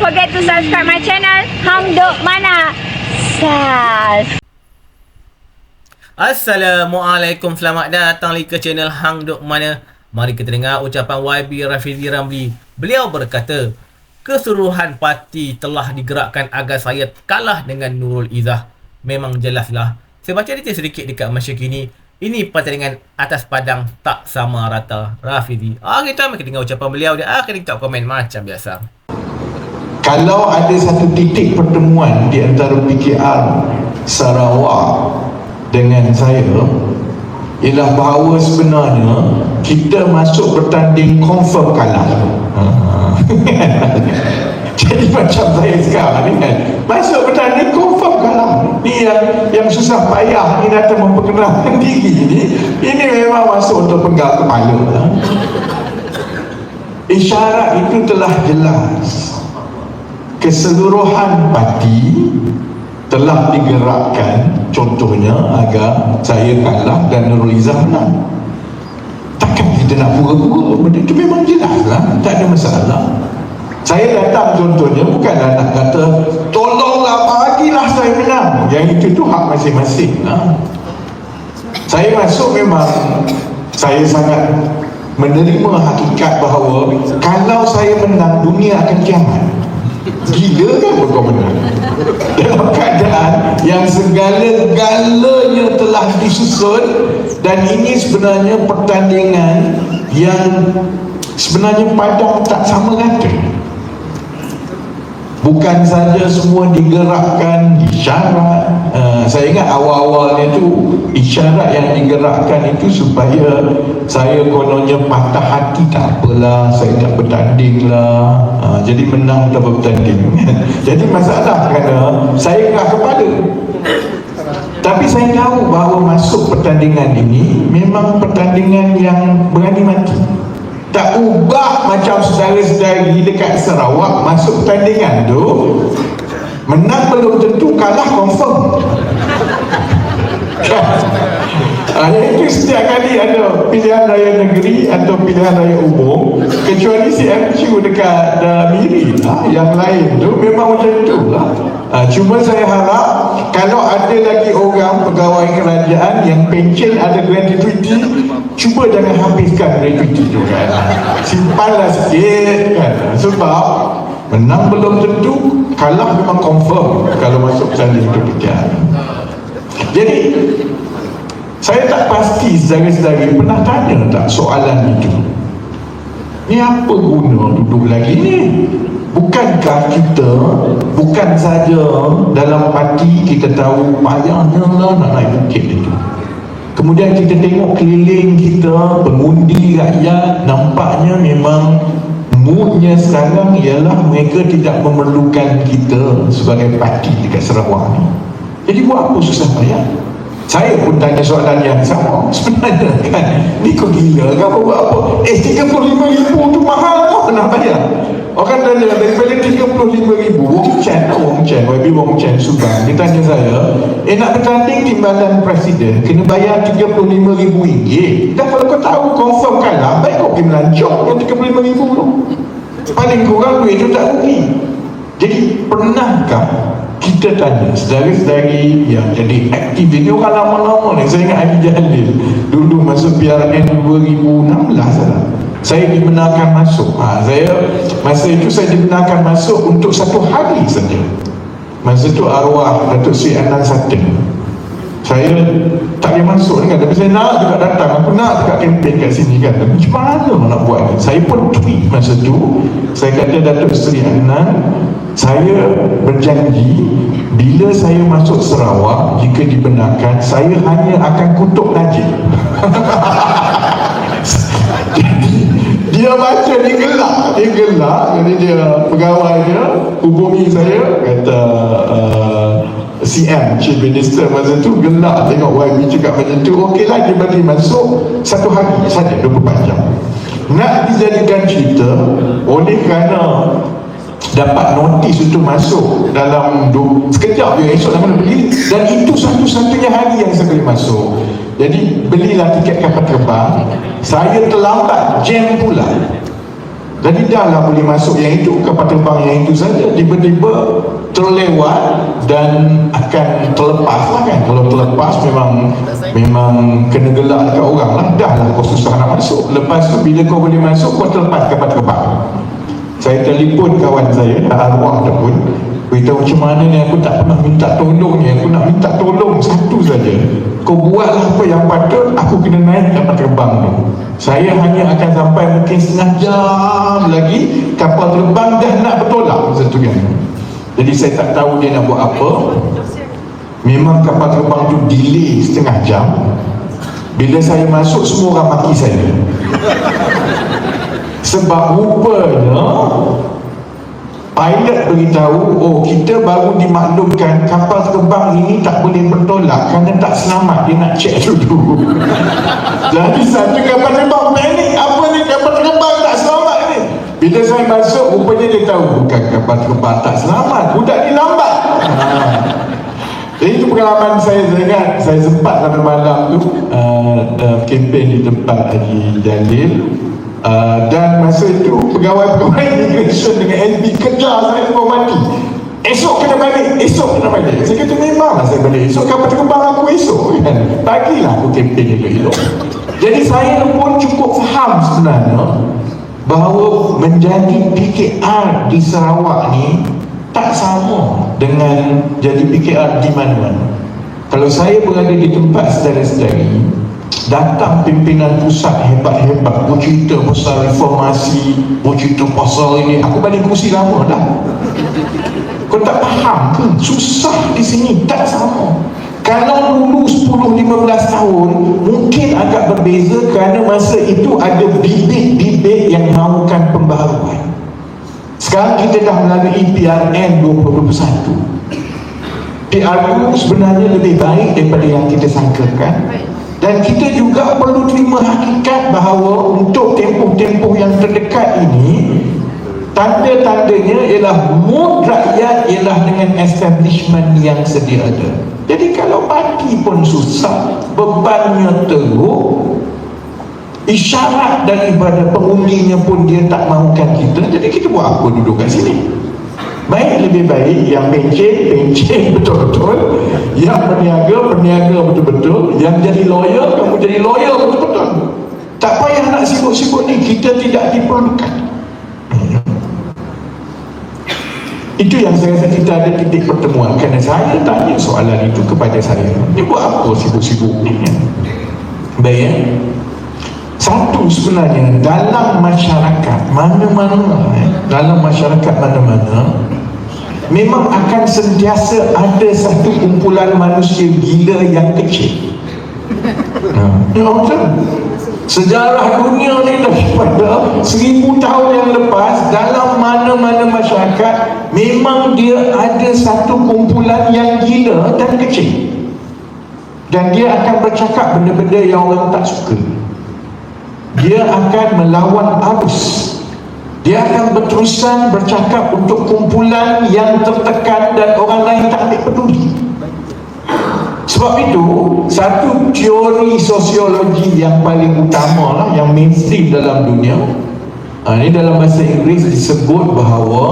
forget to subscribe my channel Hang Duk Mana. Sas. Assalamualaikum. Selamat datang lagi ke channel Hang Duk Mana. Mari kita dengar ucapan YB Rafizi Ramli. Beliau berkata Keseluruhan parti telah digerakkan agar saya kalah dengan Nurul Izzah. Memang jelaslah. Saya baca detail sedikit dekat masyarakat ini Ini pertandingan atas padang tak sama rata. Rafizi Ah kita mari kita dengar ucapan beliau Dia. Akan dekat komen macam biasa kalau ada satu titik pertemuan di antara PKR Sarawak dengan saya ialah bahawa sebenarnya kita masuk bertanding confirm kalah. Ha. jadi macam saya sekarang ni kan masuk bertanding confirm kalah. Ni yang yang susah payah ni datang memperkenalkan diri ni. Ini memang masuk untuk penggal kepala. Ha. isyarat itu telah jelas keseluruhan parti telah digerakkan contohnya agar saya kalah dan Nurul Izzah menang. Takkan kita nak pura-pura benda itu memang jelas lah tak ada masalah. Saya datang contohnya bukanlah nak kata tolonglah bagilah saya menang. Yang itu tu hak masing-masing lah. saya masuk memang saya sangat menerima hakikat bahawa kalau saya menang dunia akan kiamat Gila kan kau menang Dalam keadaan yang segala-galanya telah disusun Dan ini sebenarnya pertandingan yang sebenarnya padang tak sama rata. Bukan saja semua digerakkan isyarat uh, Saya ingat awal-awalnya tu Isyarat yang digerakkan itu supaya Saya kononnya patah hati tak apalah Saya tak bertanding lah. Uh, Jadi menang tak bertanding. Jadi masalah kerana Saya keras kepala tapi saya tahu bahawa masuk pertandingan ini Memang pertandingan yang berani mati. Tak ubah macam saudara-saudari dekat Sarawak masuk pertandingan tu menang belum tentu kalah confirm. Ah, itu setiap kali ada pilihan raya negeri atau pilihan raya umum kecuali si MQ dekat uh, Miri lah, yang lain tu memang macam tu lah. Ah, cuma saya harap kalau ada lagi orang pegawai kerajaan yang pencen ada gratuity cuba jangan habiskan gratuity tu kan? Simpanlah sikit kan? Sebab menang belum tentu kalah memang confirm kalau masuk tanding tu perjalanan jadi saya tak pasti saudara-saudari pernah tanya tak soalan itu. Ni apa guna duduk lagi ni? Bukankah kita bukan saja dalam parti kita tahu payahnya lah nak naik bukit itu kemudian kita tengok keliling kita pengundi rakyat nampaknya memang moodnya sekarang ialah mereka tidak memerlukan kita sebagai parti dekat Sarawak ni. Jadi buat apa susah payah? Saya pun tanya soalan yang sama. Sebenarnya kan ni kau gila apa? Buat apa? Eh 35 ribu tu mahal kau nak bayar orang tanya daripada 35 ribu Wong Chen Wong Chen YB Wong Chen Subang dia tanya saya eh nak bertanding timbalan presiden kena bayar 35 ribu ringgit? Dan kalau kau tahu confirm kalah baik kau pergi melancong yang 35 ribu tu. Paling kurang duit tu tak rugi. Jadi pernahkah kita tanya saudari-saudari yang jadi aktif? Ini orang lama-lama ni saya ingat Ali Jalil dulu masuk PRN 2016 lah saya dibenarkan masuk. Ha, saya masa itu saya dibenarkan masuk untuk satu hari saja. Masa itu arwah Datuk Sri Anand Satin saya tak boleh masuk kan tapi saya nak juga datang. Aku nak juga kempen kat sini kan tapi macam mana nak buat saya pun tweet masa tu. Saya kata Datuk Seri Anand saya berjanji bila saya masuk Sarawak jika dibenarkan saya hanya akan kutuk Najib dia baca dia gelak. Dia gelak. Jadi dia pegawai dia hubungi saya. Kata uh, CM Chief Minister masa tu gelak. Tengok YB cakap macam tu. Okey lah dia bagi masuk satu hari saja 24 jam. Nak dijadikan cerita oleh kerana dapat notis untuk masuk dalam du- sekejap je esok nak kena beli. Dan itu satu-satunya hari yang saya boleh masuk jadi belilah tiket kapal terbang. Saya terlambat jam pula. Jadi dah lah boleh masuk yang itu kapal terbang yang itu saja. Tiba-tiba terlewat dan akan terlepas lah kan. Kalau terlepas memang memang kena gelak dekat orang lah. Dah lah kau susah nak masuk. Lepas tu bila kau boleh masuk kau terlepas kapal terbang. Saya telefon kawan saya arwah dah pun beritahu macam mana ni aku tak pernah minta tolong ni. Aku nak minta tolong satu saja. Kau buatlah apa yang patut aku kena naik kapal terbang tu. Saya hanya akan sampai mungkin setengah jam lagi kapal terbang dah nak bertolak kan. Jadi saya tak tahu dia nak buat apa. Memang kapal terbang tu delay setengah jam. Bila saya masuk semua orang maki saya. Sebab rupanya pilot beritahu oh kita baru dimaklumkan kapal terbang ini tak boleh bertolak kerana tak selamat. Dia nak cek dulu. Jadi satu kapal terbang panik apa ni? Kapal terbang tak selamat ni. Bila saya masuk rupanya dia tahu bukan kapal terbang tak selamat. Budak ni lambat. Ha. Jadi itu pengalaman saya ingat. Saya sempat pada malam tu uh, uh, kempen di tempat Haji Jalil Uh, dan masa itu pegawai-pegawai immigration dengan SB kejar saya semua mati. Esok kena balik esok kena balik. Saya kata memanglah saya balik. Esok kapal terbang aku esok. Kan? Bagilah aku kempen elok-elok jadi saya pun cukup faham sebenarnya bahawa menjadi PKR di Sarawak ni tak sama dengan jadi PKR di mana-mana. Kalau saya berada di tempat saudara-saudari datang pimpinan pusat hebat-hebat bercerita pasal reformasi bercerita pasal ini. Aku balik kursi lama dah. Kau tak faham ke? Susah di sini. Tak sama. Kalau dulu 10-15 tahun mungkin agak berbeza kerana masa itu ada bibit-bibit yang mahukan pembaharuan. Sekarang kita dah melalui PRN 2021 PRU sebenarnya lebih baik daripada yang kita sangkakan dan kita juga perlu terima hakikat bahawa untuk tempoh-tempoh yang terdekat ini tanda-tandanya ialah mood rakyat ialah dengan establishment yang sedia ada. Jadi kalau mati pun susah bebannya teruk isyarat daripada pengundinya pun dia tak mahukan kita jadi kita buat apa duduk kat sini Baik lebih baik yang pencet, pencet betul-betul. Yang berniaga, berniaga betul-betul. Yang jadi lawyer, kamu jadi lawyer betul-betul. Tak payah nak sibuk-sibuk ni Kita tidak diperlukan. Itu yang saya rasa kita ada titik pertemuan. Kerana saya tanya soalan itu kepada saya. Dia buat apa sibuk-sibuk ni? Baik ya? Satu sebenarnya dalam masyarakat mana-mana eh, dalam masyarakat mana-mana memang akan sentiasa ada satu kumpulan manusia gila yang kecil. Ha. sejarah dunia ni daripada seribu tahun yang lepas dalam mana-mana masyarakat memang dia ada satu kumpulan yang gila dan kecil. Dan dia akan bercakap benda-benda yang orang tak suka. Dia akan melawan arus dia akan berterusan bercakap untuk kumpulan yang tertekan dan orang lain tak ambil peduli. Sebab itu satu teori sosiologi yang paling utama lah yang mainstream dalam dunia ha, ini dalam bahasa Inggeris disebut bahawa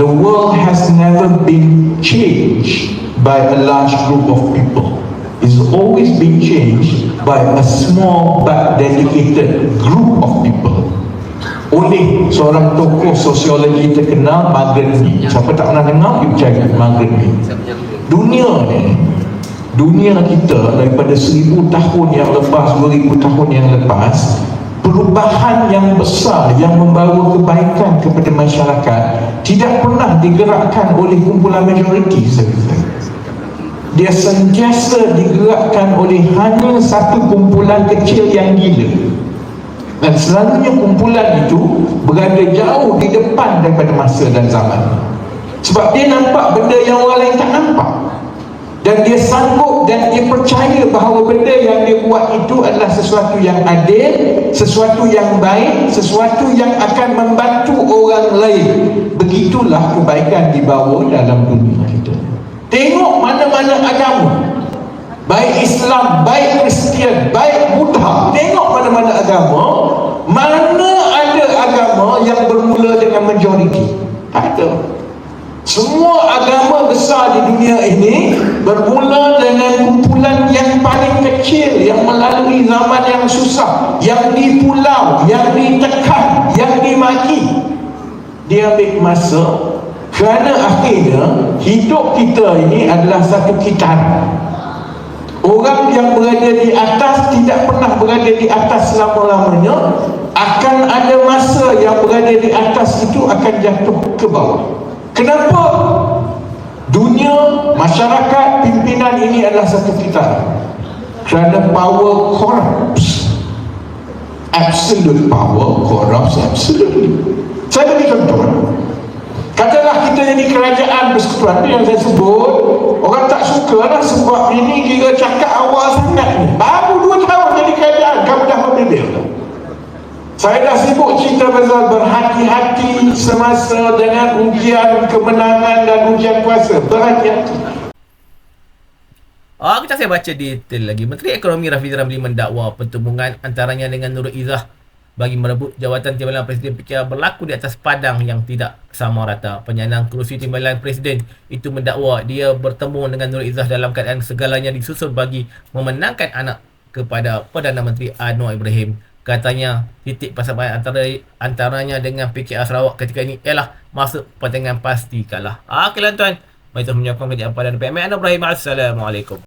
the world has never been changed by a large group of people. Is always being changed by a small but dedicated group of people oleh seorang tokoh sosiologi terkenal Margaret Mead siapa tak pernah dengar you cari Margaret dunia ni dunia kita daripada seribu tahun yang lepas dua ribu tahun yang lepas perubahan yang besar yang membawa kebaikan kepada masyarakat tidak pernah digerakkan oleh kumpulan majoriti saya dia sentiasa digerakkan oleh hanya satu kumpulan kecil yang gila dan selalunya kumpulan itu berada jauh di depan daripada masa dan zaman. Sebab dia nampak benda yang orang lain tak nampak. Dan dia sanggup dan dia percaya bahawa benda yang dia buat itu adalah sesuatu yang adil sesuatu yang baik sesuatu yang akan membantu orang lain. Begitulah kebaikan dibawa dalam dunia kita. Tengok mana-mana agama Baik Islam, baik Kristian, baik Buddha Tengok mana-mana agama Mana ada agama yang bermula dengan majoriti. Tak ada. Semua agama besar di dunia ini bermula dengan kumpulan yang paling kecil yang melalui zaman yang susah, yang di pulau, yang ditekan, yang dimaki. Dia ambil masa kerana akhirnya hidup kita ini adalah satu kitab. Orang yang berada di atas tidak pernah berada di atas selama-lamanya akan ada masa yang berada di atas itu akan jatuh ke bawah. Kenapa? Dunia, masyarakat, pimpinan ini adalah satu kita. Kerana power corrupts. Absolute power corrupts absolutely. Saya beri contoh. Katalah kita jadi kerajaan persekutuan yang saya sebut Orang tak suka lah sebab ini kira cakap awal sangat ni Baru dua tahun jadi kerajaan kamu dah memilih dah saya dah sibuk cerita pasal berhati-hati semasa dengan ujian kemenangan dan ujian kuasa. Berhati-hati. Ah, kita saya baca detail lagi. Menteri Ekonomi Rafizi Ramli mendakwa pertemuan antaranya dengan Nurul Izzah bagi merebut jawatan Timbalan Presiden PKR berlaku di atas padang yang tidak sama rata. Penyandang kerusi Timbalan Presiden itu mendakwa dia bertemu dengan Nurul Izzah dalam keadaan segalanya disusun bagi memenangkan anak kepada Perdana Menteri Anwar Ibrahim. Katanya titik persamaan antara antaranya dengan PKR Sarawak ketika ini ialah masuk pertandingan pasti kalah. Ah, okay, tuan. Mari menyiapkan kerja dan PMA Anwar Ibrahim. Assalamualaikum.